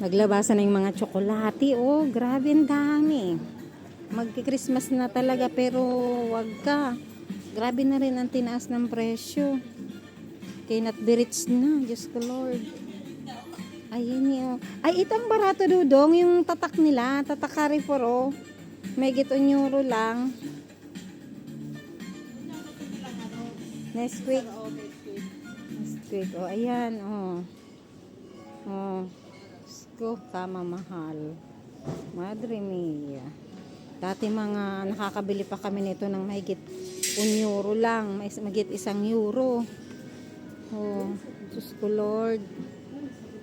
Naglabasan na yung mga tsokolate. Oh, grabe ang dami. Magki-Christmas na talaga pero wag ka. Grabe na rin ang tinaas ng presyo. Kaya not be rich na. Diyos ko Lord. Ayun yun. Ay, itong barato dudong. Yung tatak nila. Tatak Carrefour oh. May gito euro lang. Next week. Next week. Oh, ayan. Oh. Oh. Ko, tama mahal. Madre mia. Dati mga nakakabili pa kami nito ng mahigit 1 euro lang. May mahigit isang euro. Oh, Diyos ko Lord.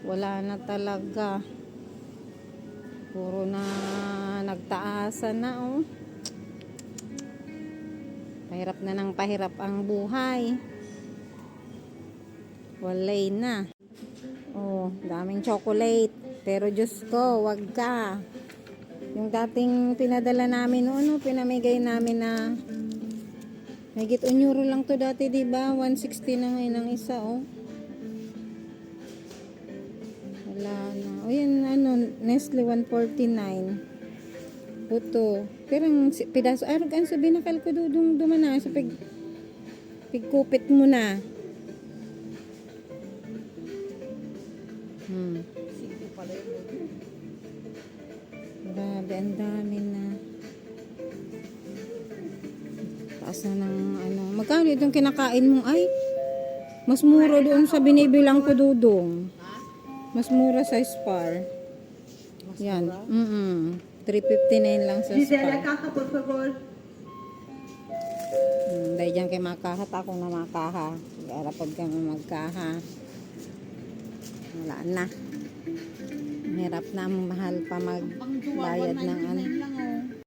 Wala na talaga. Puro na nagtaasan na oh. Pahirap na ng pahirap ang buhay. Walay na. Oh, daming chocolate. Pero Diyos ko, wag ka. Yung dating pinadala namin noon, no, pinamigay namin na Higit un euro lang to dati, di ba? 160 na ngayon ang isa, oh. Wala na. O yan, ano, Nestle 149. Puto. Pero ang pidaso, ay, kan sa binakal ko dudong dumana sa pig, pigkupit mo na. Grabe, ang dami na. Taas na ng ano. Magkano itong kinakain mo? Ay, mas mura doon sa binibilang ko dudong. Mas mura sa Spar. Yan. Mm 359 lang sa Spar. caja, por favor. Hmm, dahil dyan kay makahat ako na makaha. Arapag kami magkaha. Wala na. Hirap na mahal pa magbayad ng ano.